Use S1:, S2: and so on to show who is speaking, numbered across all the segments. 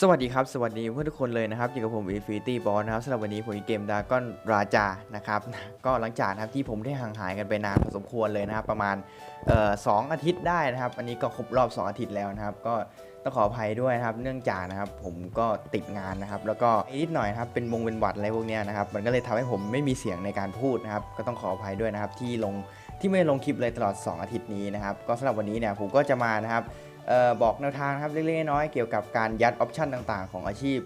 S1: สวัสดีครับ สวัสดีเพื่อนทุกคนเลยนะครับอยู่กับผม Infinity Boss นะครับสำหรับวันนี้ผมเกมดาก้อนราจานะครับก็หลังจากนะครับที่ผมได้ห่างหายกันไปนานพอสมควรเลยนะครับ ประมาณเอ่อสองอาทิตย์ได้นะครับ อันนี้ก็ครบรอบ 2 อาทิตย์แล้วนะครับ ก็ต้องขออภัยด้วยนะครับ เนื่องจากนะครับผมก็ติดงานนะครับ แล้วก็นิดหน่อยครับเป็นวงเป็นหวัดอะไรพวกนี้นะครับมันก็เลยทำให้ผมไม่มีเสียงในการพูดนะครับ ก็ต้องขออภัยด้วยนะครับที่ลงที่ไม่ลงคลิปเลยตลอด 2 อาทิตย์นี้นะครับ ก็สำหรับวันนี้เนี่ยผมก็จะมานะครับ บอกแนวทางนะครับเล็กๆน้อยๆเกี่ยวกับการยัดออปชันต่างๆ ของอาชีพ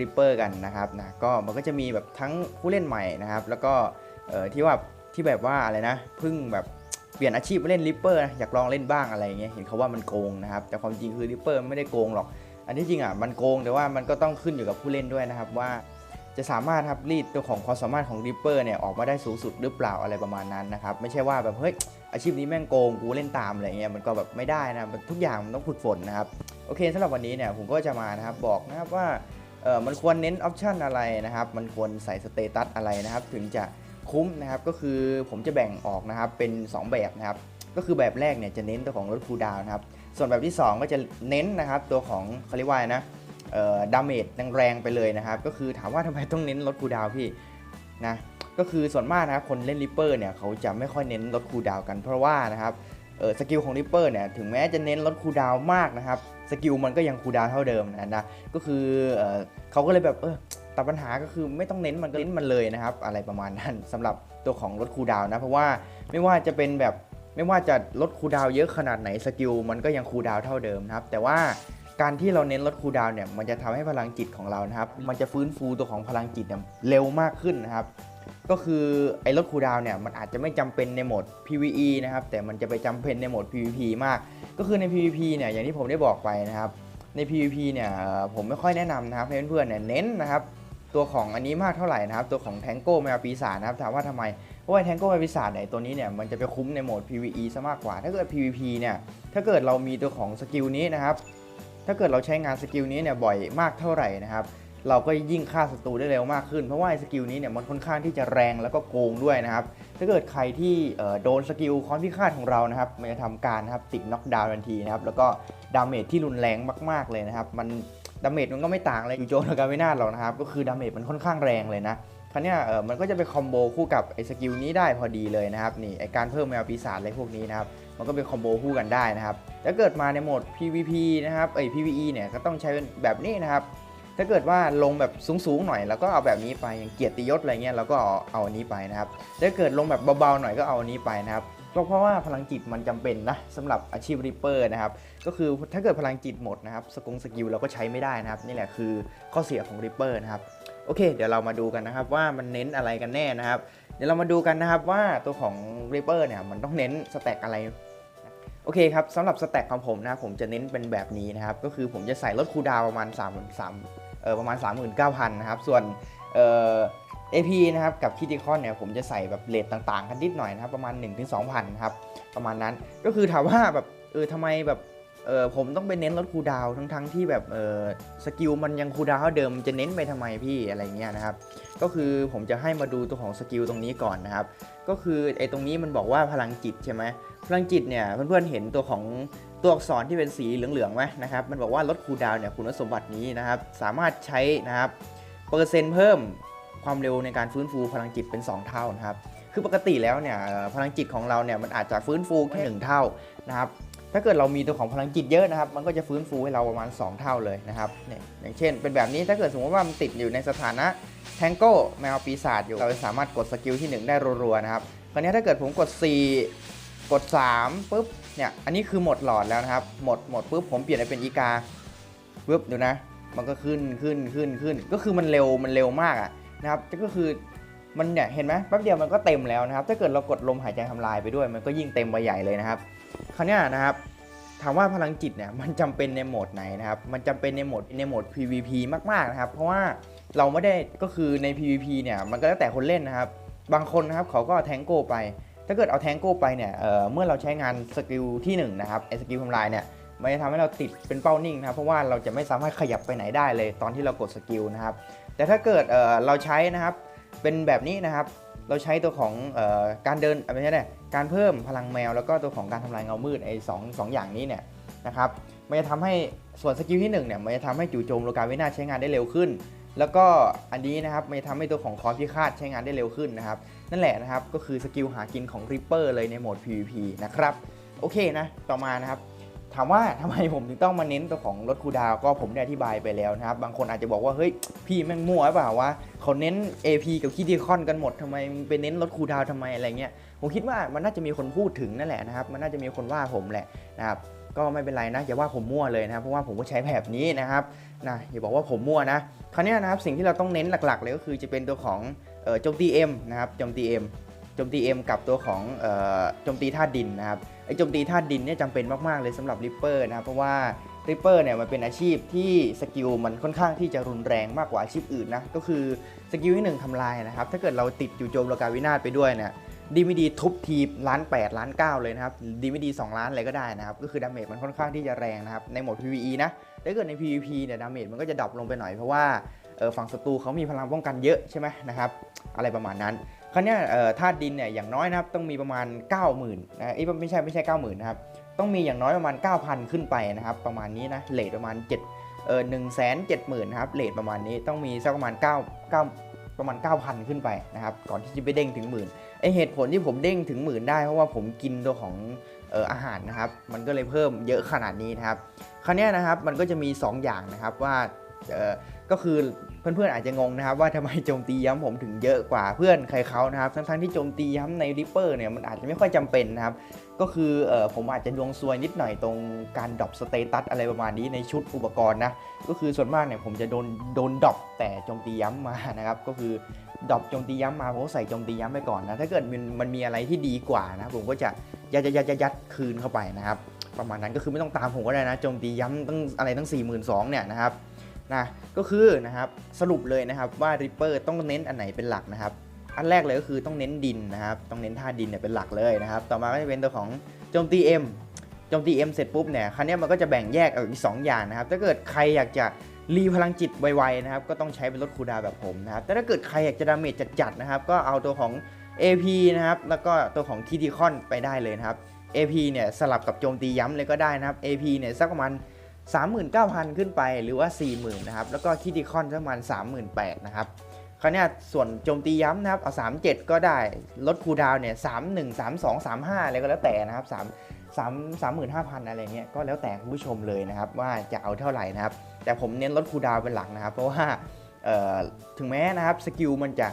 S1: ริปเปอร์กันนะครับนะก็มันก็จะมีแบบทั้งผู้เล่นใหม่นะครับ แล้วก็ที่ว่าที่แบบว่าอะไรนะเพิ่งแบบเปลี่ยนอาชีพมาเล่นริปเปอร์อยากลองเล่นบ้างอะไรอย่างเงี้ยเห็นเขาว่ามันโกงนะครับ แต่ความจริงคือริปเปอร์ไม่ได้โกงหรอก อันที่จริงอะมันโกงแต่ว่ามันก็ต้องขึ้นอยู่กับผู้เล่นด้วยนะครับว่าจะสามารถครับรีดตัวของความสามารถของริปเปอร์เนี่ยออกมาได้สูงสุดหรือเปล่าอะไรประมาณนั้นนะครับไม่ใช่ว่าแบบเฮ้ย อาชีพนี้แม่งโกงกูเล่นตามอะไรเงี้ยมันก็แบบไม่ได้นะมันทุกอย่างมันต้องฝึกฝนนะครับโอเคสำหรับวันนี้เนี่ยผมก็จะมานะครับบอกนะครับว่าเออมันควรเน้นออปชันอะไรนะครับมันควรใส่สเตตัสอะไรนะครับถึงจะคุ้มนะครับก็คือผมจะแบ่งออกนะครับเป็น 2 แบบนะครับก็คือแบบแรกเนี่ยจะเน้นตัวของลดคูดาวนะครับส่วนแบบที่ 2 ก็จะเน้นนะครับตัวของเขาเรียกว่าอะไรนะเออดาเมจแรงๆไปเลยนะครับก็คือถามว่าทำไมต้องเน้นลดคูดาวพี่นะ ก็คือส่วนมากนะครับคนเล่นริปเปอร์เนี่ยเขาจะไม่ค่อยเน้นลดคูดาวกันเพราะว่านะครับเออสกิลของริปเปอร์เนี่ยถึงแม้จะเน้นลดคูดาวมากนะครับสกิลมันก็ยังคูดาวเท่าเดิมนะนะก็คือเออเขาก็เลยแบบเออแต่ปัญหาก็คือไม่ต้องเน้นมันก็เน้นมันเลยนะครับ อะไรประมาณนั้นสำหรับตัวของลดคูดาวนะ เพราะว่าไม่ว่าจะเป็นแบบไม่ว่าจะลดคูดาวเยอะขนาดไหนสกิลมันก็ยังคูดาวเท่าเดิมนะครับ แต่ว่าการที่เราเน้นลดคูดาวเนี่ยมันจะทำให้พลังจิตของเรานะครับ มันจะฟื้นฟูตัวของพลังจิตเนี่ยเร็วมากขึ้นนะครับ ก็คือไอ้ลดคูดาวเนี่ยมันอาจจะไม่จำเป็นในโหมด PVE นะครับแต่มันจะไปจำเป็นในโหมด PVP มาก ก็คือใน PVP เนี่ยอย่างที่ผมได้บอกไปนะครับใน PVP เนี่ยผมไม่ค่อยแนะนำนะครับให้เพื่อนๆเนี่ยเน้นนะครับตัวของอันนี้มากเท่าไหร่นะครับตัวของแทงโก้แมวปีศาจนะครับถามว่าทำไมเพราะว่าแทงโก้แมวปีศาจเนี่ยตัวนี้เนี่ยมันจะไปคุ้มในโหมด PVE ซะมากกว่า ถ้าเกิด PVP เนี่ยถ้าเกิดเรามีตัวของสกิลนี้นะครับถ้าเกิดเราใช้งานสกิลนี้เนี่ยบ่อยมากเท่าไหร่นะครับ เราก็ยิ่งฆ่าศัตรูได้เร็วมากขึ้น เพราะว่าไอ้สกิลนี้เนี่ยมันค่อนข้างที่จะแรงแล้วก็โกงด้วยนะครับ ถ้าเกิดใครที่โดนสกิลค้อนพิฆาตของเรานะครับ มันจะทำการนะครับติดน็อกดาวน์ทันทีนะครับ แล้วก็ดาเมจที่รุนแรงมาก ๆเลยนะครับ มันดาเมจมันก็ไม่ต่างอะไรอยู่โจนกับไม่น่าหรอกนะครับ ก็คือดาเมจมันค่อนข้างแรงเลยนะคราวเนี้ยเออมันก็จะไปคอมโบคู่กับไอ้สกิลนี้ได้พอดีเลยนะครับนี่ไอ้การเพิ่มแมวปีศาจอะไรพวกนี้นะครับมันก็เป็นคอมโบคู่กันได้นะครับถ้าเกิดมาในโหมด PVP นะครับเอ้ PVE เนี่ยก็ต้องใช้เป็นแบบนี้นะครับ ถ้าเกิดว่าลงแบบสูงๆหน่อยแล้วก็เอาแบบนี้ไปอย่างเกียรติยศอะไรเงี้ยเราก็เอาเอาอันนี้ไปนะครับถ้าเกิดลงแบบเบาๆหน่อยก็เอาอันนี้ไปนะครับก็เพราะว่าพลังจิตมันจำเป็นนะสำหรับอาชีพริปเปอร์นะครับก็คือถ้าเกิดพลังจิตหมดนะครับสกงสกิลเราก็ใช้ไม่ได้นะครับนี่แหละคือข้อเสียของริปเปอร์นะครับโอเค เดี๋ยวเรามาดูกันนะครับว่ามันเน้นอะไรกันแน่นะครับ เดี๋ยวเรามาดูกันนะครับว่าตัวของริปเปอร์เนี่ยมันต้องเน้นสแต็กอะไรโอเคครับสำหรับสแต็กของผมนะผมจะเน้นเป็นแบบนี้นะครับก็คือผมจะใส่ลดคูดาวประมาณ3 3 ประมาณ 39,000นะครับส่วนเอ่อ AP นะครับกับคิติคอนเนี่ยผมจะใส่แบบเลทต่างๆ กันนิดหน่อยนะครับประมาณ 1-2,000นะครับประมาณนั้นก็คือถามว่าแบบเออทำไมแบบเออผมต้องไปเน้นลดคูดาวทั้งๆที่แบบเออสกิลมันยังคูดาวเดิมจะเน้นไปทำไมพี่อะไรเงี้ยนะครับก็คือผมจะให้มาดูตัวของสกิลตรงนี้ก่อนนะครับก็คือไอ้ตรงนี้มันบอกว่าพลังจิตใช่ไหมพลังจิตเนี่ยเพื่อนๆเห็นตัวของ ตัวอักษรที่เป็นสีเหลืองๆไหมนะครับ มันบอกว่าลดคูลดาวน์เนี่ยคุณสมบัตินี้นะครับ สามารถใช้นะครับเปอร์เซ็นต์เพิ่มความเร็วในการฟื้นฟูพลังจิตเป็น 2 เท่านะครับ คือปกติแล้วเนี่ยพลังจิตของเราเนี่ยมันอาจจะฟื้นฟูแค่หนึ่งเท่านะครับ ถ้าเกิดเรามีตัวของพลังจิตเยอะนะครับ มันก็จะฟื้นฟูให้เราประมาณ 2 เท่าเลยนะครับ เนี่ย อย่างเช่น เป็นแบบนี้ถ้าเกิดสมมติว่ามันติดอยู่ในสถานะแทงโก้แมวปีศาจอยู่ เราสามารถกดสกิลที่ 1 ได้รัวๆนะครับ คราวนี้ถ้าเกิดผมกด 4 กด 3ปุ๊บ เนี่ยอันนี้คือหมดหลอดแล้วนะครับ หมดหมดปุ๊บผมเปลี่ยนไปเป็นอีกาปุ๊บดูนะ มันก็ขึ้นขึ้นขึ้นขึ้น ก็คือมันเร็วมันเร็วมากอะนะครับก็คือมันเนี่ยเห็นไหมแป๊บเดียวมันก็เต็มแล้วนะครับ ถ้าเกิดเรากดลมหายใจทำลายไปด้วย มันก็ยิ่งเต็มไปใหญ่เลยนะครับคราวนี้นะครับถามว่าพลังจิตเนี่ยมันจำเป็นในโหมดไหนนะครับ มันจำเป็นในโหมดในโหมด PVP มากๆนะครับ เพราะว่าเราไม่ได้ก็คือใน PVP เนี่ยมันก็แล้วแต่คนเล่นนะครับ บางคนนะครับเขาก็แทงโก้ไป ถ้าเกิดเอาแทงโก้ไปเนี่ยเเมื่อเราใช้งานสกิลที่1นงนะครับไอ้สกิลทำลายเนี่ยมันจะทำให้เราติดเป็นเป้านิ่งนะครับเพราะว่าเราจะไม่สามารถขยับไปไหนได้เลยตอนที่เรากดสกิลนะครับแต่ถ้าเกิดเเราใช้นะครับเป็นแบบนี้นะครับเราใช้ตัวของออการเดินไม่ใช่เนี่ยการเพิ่มพลังแมว แล้วก็ตัวของการทำลายเงามืดไอ้สองสองอย่างนี้เนี่ยนะครับมันจะทำให้ส่วนสกิลที่1เนี่ยมันจะทำให้จู่โจมโลกาเวินาใช้งานได้เร็วขึ้น แล้วก็อันนี้นะครับมันทำให้ตัวของคอนพิฆาตใช้งานได้เร็วขึ้นนะครับ นั่นแหละนะครับก็คือสกิลหากินของ Reaper เลยในโหมด PVP นะครับโอเคนะต่อมานะครับถามว่าทำไมผมถึงต้องมาเน้นตัวของรถคูดาวก็ผมได้อธิบายไปแล้วนะครับ บางคนอาจจะบอกว่า เฮ้ย พี่แม่งมั่วหรือเปล่าวะเขาเน้น AP กับคีดีคอนกันหมดทำไมไปเน้นรถคูดาวน์ทำไมอะไรเงี้ยผมคิดว่ามันน่าจะมีคนพูดถึงนั่นแหละนะครับ มันน่าจะมีคนว่าผมแหละนะครับ ก็ไม่เป็นไรนะอย่าว่าผมมั่วเลยนะครับเพราะว่าผมก็ใช้แบบนี้นะครับนะอย่าบอกว่าผมมั่วนะคราวนี้นะครับสิ่งที่เราต้องเน้นหลักๆเลยก็คือจะเป็นตัวของโจมตี M นะครับโจมตี M โจมตี M กับตัวของโจมตีธาตุดินนะครับไอโจมตีธาตุดินเนี่ยจำเป็นมากๆเลยสำหรับริปเปอร์นะครับเพราะว่าริปเปอร์เนี่ยมันเป็นอาชีพที่สกิลมันค่อนข้างที่จะรุนแรงมากกว่าอาชีพอื่นนะก็คือสกิลที่หนึ่งทำลายนะครับถ้าเกิดเราติดจู่โจมโลกาวินาศไปด้วยเนี่ย ดีไม่ดีทุบทีล้าน8ล้าน9เลยนะครับดีไม่ดี2ล้านอะไรก็ได้นะครับ ก็คือดาเมจมันค่อนข้างที่จะแรงนะครับ ในโหมด PVE นะถ้าเกิดใน PVP เนี่ยดาเมจมันก็จะดรอปลงไปหน่อยเพราะว่าฝั่งศัตรูเขามีพลังป้องกันเยอะใช่ไหมนะครับอะไรประมาณนั้นคราวนี้ยเอ่อธาตุดินเนี่ยอย่างน้อยนะครับต้องมีประมาณ 90,000นะเอ้ไม่ใช่ไม่ใช่ 90,000นะครับต้องมีอย่างน้อยประมาณ 9,000 ขึ้นไปนะครับประมาณนี้นะเลทประมาณ7เออ1 7 0 0 0 0นะครับเลทประมาณนี้ต้องมีสักประมาณ9 9ประมาณ 9,000 ขึ้นไปนะครับก่อนที่จะไปเด้งถึงหมื่น ไอเหตุผลที่ผมเด้งถึงหมื่นได้เพราะว่าผมกินตัวของเอออาหารนะครับ มันก็เลยเพิ่มเยอะขนาดนี้นะครับ คราวนี้นะครับมันก็จะมี 2 อย่างนะครับว่าเออก็คือเพื่อนๆอาจจะงงนะครับ ว่าทำไมโจมตีย้ำผมถึงเยอะกว่าเพื่อนใครเขานะครับทั้งๆที่โจมตีย้ำในริปเปอร์เนี่ยมันอาจจะไม่ค่อยจำเป็นนะครับ ก็คือเออผมอาจจะดวงซวยนิดหน่อยตรงการดรอปสเตตัสอะไรประมาณนี้ในชุดอุปกรณ์นะก็คือส่วนมากเนี่ยผมจะโดนโดนดรอปแต่โจมตีย้ำมานะครับ ก็คือ ดรอปโจมตีย้ำมาผมก็ใส่โจมตีย้ำไปก่อนนะ ถ้าเกิดมันมันมีอะไรที่ดีกว่านะผมก็จะยัดยัดยัดยัดคืนเข้าไปนะครับ ประมาณนั้นก็คือไม่ต้องตามผมก็ได้นะโจมตีย้ำตั้งอะไรตั้ง 4 2 0 0 0เนี่ยนะครับนะก็คือนะครับสรุปเลยนะครับว่า Reaper ต้องเน้นอันไหนเป็นหลักนะครับ อันแรกเลยก็คือต้องเน้นดินนะครับ ต้องเน้นท่าดินเนี่ยเป็นหลักเลยนะครับ ต่อมาก็จะเป็นตัวของโจมตี M โจมตี M เสร็จปุ๊บเนี่ย ครั้นี้มันก็จะแบ่งแยกออกอีก 2 อย่างนะครับ ถ้าเกิดใครอยากจะ รีพลังจิตไวๆนะครับก็ต้องใช้เป็นรถคูดาแบบผมนะครับแต่ถ้าเกิดใครอยากจะดาเมจจัดๆนะครับก็เอาตัวของ AP นะครับแล้วก็ตัวของทีดีคอนไปได้เลยนะครับ AP เนี่ยสลับกับโจมตีย้ำเลยก็ได้นะครับ AP เนี่ยสักประมาณ39,000 ขึ้นไปหรือว่า 40,000นะครับแล้วก็คิติคอนประมาณ38,000นะครับคราวนี้ส่วนโจมตีย้ำนะครับเอา 37 ก็ได้ลดคูดาวน์เนี่ย 31 32 35 อะไรก็แล้วแต่นะครับ3 3 35,000 อะไรเงี้ยก็แล้วแต่คุณผู้ชมเลยนะครับ ว่าจะเอาเท่าไหร่นะครับ แต่ผมเน้นลดคูดาวเป็นหลักนะครับ เพราะว่าถึงแม้นะครับสกิลมันจะ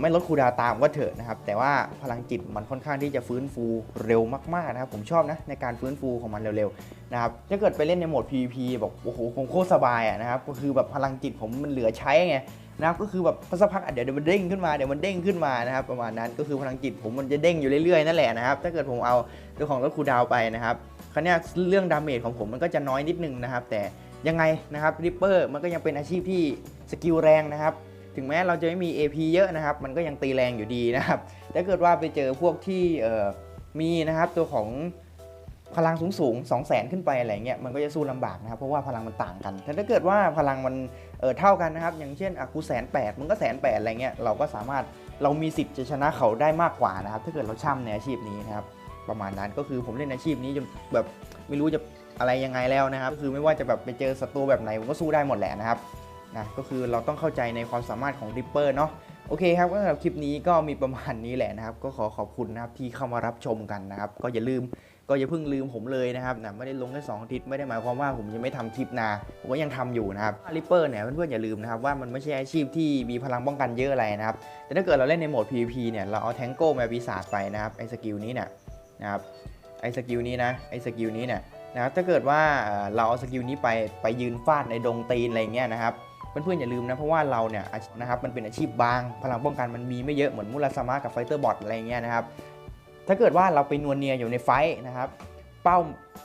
S1: ไม่ลดคูดาวตามก็เถอะนะครับ แต่ว่าพลังจิตมันค่อนข้างที่จะฟื้นฟูเร็วมากๆนะครับ ผมชอบนะในการฟื้นฟูของมันเร็วๆนะครับถ้าเกิดไปเล่นในโหมด PVP บอกโอ้โหผมโคตรสบายอะนะครับก็คือแบบพลังจิตผมมันเหลือใช้ไง นะครับก็คือแบบพอสักพักอะเดี๋ยวเดี๋ยวมันเด้งขึ้นมาเดี๋ยวมันเด้งขึ้นมานะครับประมาณนั้นก็คือพลังจิตผมมันจะเด้งอยู่เรื่อยๆนั่นแหละนะครับถ้าเกิดผมเอาตัวของรถคูดาวไปนะครับคราวนี้เรื่องดาเมจของผมมันก็จะน้อยนิดนึงนะครับแต่ยังไงนะครับริปเปอร์มันก็ยังเป็นอาชีพที่สกิลแรงนะครับถึงแม้เราจะไม่มี AP เยอะนะครับ มันก็ยังตีแรงอยู่ดีนะครับถ้าเกิดว่าไปเจอพวกที่มีนะครับตัวของ พลังสูงสูง2 0 0 0 0 0ขึ้นไปอะไรเงี้ยมันก็จะสู้ลำบากนะครับเพราะว่าพลังมันต่างกัน แต่ถ้าเกิดว่าพลังมันเออเท่ากันนะครับอย่างเช่นอะกูแสนแปดมึงก็แสนแปดอะไรเงี้ยเราก็สามารถเรามีสิทธิ์จะชนะเขาได้มากกว่านะครับถ้าเกิดเราช่ำในอาชีพนี้นะครับประมาณนั้นก็คือผมเล่นอาชีพนี้จนแบบไม่รู้จะอะไรยังไงแล้วนะครับก็คือไม่ว่าจะแบบไปเจอศัตรูแบบไหนผมก็สู้ได้หมดแหละนะครับนะก็คือเราต้องเข้าใจในความสามารถของ Ripper เนาะ โอเคครับก็สำหรับคลิปนี้ก็มีประมาณนี้แหละนะครับ ก็ขอขอบคุณนะครับที่เข้ามารับชมกันนะครับ ก็อย่าลืมก็อย่าเพิ่งลืมผมเลยนะครับนะไม่ได้ลงแค่สองอาทิตย์ไม่ได้หมายความว่าผมจะไม่ทำคลิปนาผมก็ยังทำอยู่นะครับ Ripper เนี่ยเพื่อนๆอย่าลืมนะครับว่ามันไม่ใช่อาชีพที่มีพลังป้องกันเยอะอะไรนะครับ แต่ถ้าเกิดเราเล่นในโหมด PVP เนี่ยเราเอาแทงโก้มาปีศาจไปนะครับไอ้สกิลนี้เนี่ยนะครับไอ้สกิลนี้นะไอ้สกิลนี้เนี่ยนะครับถ้าเกิดว่าเอ่อเราเอาสกิลนี้ไปไปยืนฟาดในดงตีนอะไรเงี้ยนะครับ เพื่อนๆอย่าลืมนะเพราะว่าเราเนี่ยนะครับมันเป็นอาชีพบาง พลังป้องกันมันมีไม่เยอะเหมือนมูราสามะกับไฟเตอร์บอทอะไรเงี้ยนะครับถ้าเกิดว่าเราไปนวลเนียอยู่ในไฟท์นะครับเป้า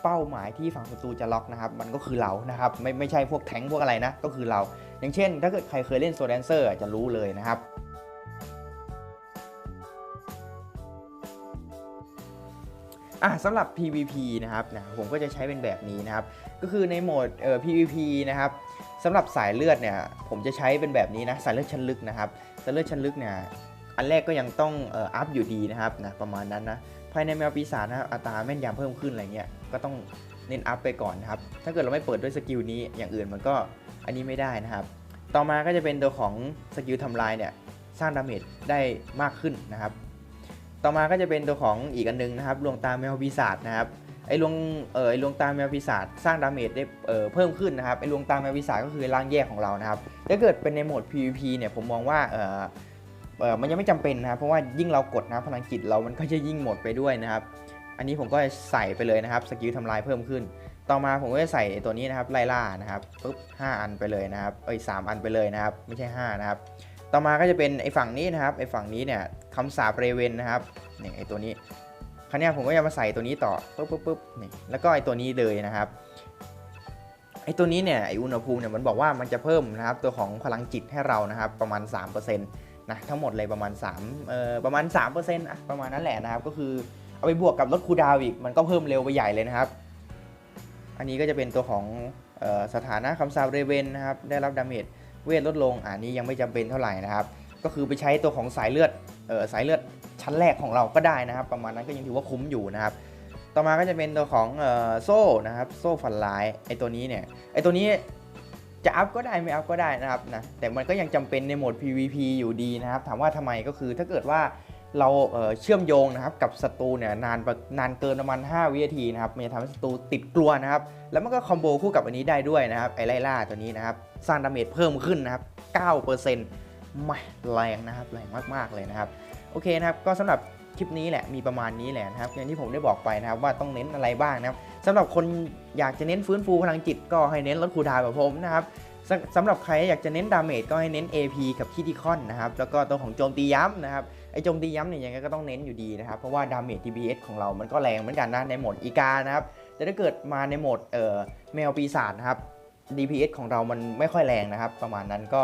S1: เป้าหมายที่ฝั่งศัตรูจะล็อกนะครับมันก็คือเรานะครับไม่ไม่ใช่พวกแทงพวกอะไรนะก็คือเรา อย่างเช่น ถ้าเกิดใครเคยเล่นโซแดนเซอร์จะรู้เลยนะครับ อะสำหรับ PVP นะครับนะผมก็จะใช้เป็นแบบนี้นะครับ ก็คือในโหมดเอ่อ PVP นะครับสำหรับสายเลือดเนี่ยผมจะใช้เป็นแบบนี้นะสายเลือดชั้นลึกนะครับสายเลือดชั้นลึกเนี่ยอันแรกก็ยังต้องเอ่ออัพอยู่ดีนะครับนะประมาณนั้นนะภายในแมวปีศาจนะอัตราแม่นยำเพิ่มขึ้นอะไรเงี้ยก็ต้องเน้นอัพไปก่อนนะครับถ้าเกิดเราไม่เปิดด้วยสกิลนี้อย่างอื่นมันก็อันนี้ไม่ได้นะครับ ต่อมาก็จะเป็นตัวของสกิลทำลายเนี่ยสร้างดาเมจได้มากขึ้นนะครับ ต่อมาก็จะเป็นตัวของอีกอันนึงนะครับลวงตาแมวปีศาจนะครับไอ้ลวงเออไอ้ลวงตาแมวปีศาจสร้างดาเมจได้เออเพิ่มขึ้นนะครับไอ้ลวงตาแมวปีศาจก็คือร่างแยกของเรานะครับถ้าเกิดเป็นในโหมด PVP เนี่ยผมมองว่าเออเออมันยังไม่จำเป็นนะครับเพราะว่ายิ่งเรากดนะพลังจิตเรามันก็จะยิ่งหมดไปด้วยนะครับ อันนี้ผมก็ใส่ไปเลยนะครับสกิลทำลายเพิ่มขึ้น ต่อมาผมก็จะใส่ตัวนี้นะครับไล่ล่านะครับปุ๊บห้าอันไปเลยนะครับเอ้ยสามอันไปเลยนะครับ ไม่ใช่ห้านะครับ ต่อมาก็จะเป็นไอ้ฝั่งนี้นะครับไอ้ฝั่งนี้เนี่ยคำสาปเรเวนนะครับนี่ไอ้ตัวนี้คราวนี้ผมก็จะมาใส่ตัวนี้ต่อปุ๊บปุ๊บปุ๊บนี่แล้วก็ไอ้ตัวนี้เลยนะครับไอ้ตัวนี้เนี่ยไอ้อุณหภูมิเนี่ยมันบอกว่ามันจะเพิ่มนะครับตัวของพลังจิตให้เรานะครับประมาณ3%นะทั้งหมดเลยประมาณ3เอ่อประมาณ3%อะประมาณนั้นแหละนะครับก็คือเอาไปบวกกับลดคูดาวอีกมันก็เพิ่มเร็วไปใหญ่เลยนะครับ อันนี้ก็จะเป็นตัวของออสถานะคำสาปเรเวนนะครับได้รับดาเมจ เวทลดลงอ่านี้ยังไม่จำเป็นเท่าไหร่นะครับ ก็คือไปใช้ตัวของสายเลือดเออสายเลือดชั้นแรกของเราก็ได้นะครับ ประมาณนั้นก็ยังถือว่าคุ้มอยู่นะครับ ต่อมาก็จะเป็นตัวของเออโซ่นะครับโซ่ฟันลายไอตัวนี้เนี่ยไอตัวนี้จะอัพก็ได้ไม่อัพก็ได้นะครับนะแต่มันก็ยังจำเป็นในโหมด PVP อยู่ดีนะครับ ถามว่าทำไมก็คือถ้าเกิดว่า เราเชื่อมโยงนะครับกับศัตรูเนี่ยนานนานเกินประมาณ 5 วินาทีนะครับมันจะทำให้ศัตรูติดกลัวนะครับ แล้วมันก็คอมโบคู่กับอันนี้ได้ด้วยนะครับไอไล่ล่าตัวนี้นะครับสร้างดาเมจเพิ่มขึ้นนะครับ9%ไม่แรงนะครับแรงมากๆเลยนะครับโอเคนะครับก็สำหรับคลิปนี้แหละมีประมาณนี้แหละนะครับอย่างที่ผมได้บอกไปนะครับว่าต้องเน้นอะไรบ้างนะครับสำหรับคนอยากจะเน้นฟื้นฟูพลังจิตก็ให้เน้นลดคูดาวแบบผมนะครับสสำหรับใครอยากจะเน้นดาเมจก็ให้เน้น AP กับคิติคอนนะครับแล้วก็ตัวของโจมตีย้ำนะครับไอโจมตีย้ำเนี่ยยังไงก็ต้องเน้นอยู่ดีนะครับ เพราะว่าดาเมจ DPS ของเรามันก็แรงเหมือนกันนะ ในโหมดอีกานะครับ แต่ถ้าเกิดมาในโหมดเอ่อแมวปีศาจนะครับ DPS ของเรามันไม่ค่อยแรงนะครับ ประมาณนั้นก็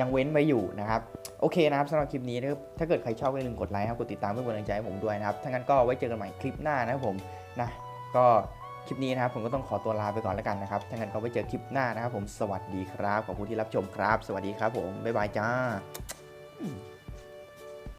S1: ยังเว้นไว้อยู่นะครับ โอเคนะครับสำหรับคลิปนี้นะครับถ้าเกิดใครชอบก็อย่าลืมกดไลค์ครับ กดติดตามเพื่อเป็นกำลังใจให้ผมด้วยนะครับ ถ้างั้นก็ไว้เจอกันใหม่คลิปหน้านะครับผมนะ ก็คลิปนี้นะครับผมก็ต้องขอตัวลาไปก่อนแล้วกันนะครับ ถ้างั้นก็ไว้เจอคลิปหน้านะครับผม สวัสดีครับ ขอบคุณที่รับชมครับ สวัสดีครับผม บ๊ายบายจ้า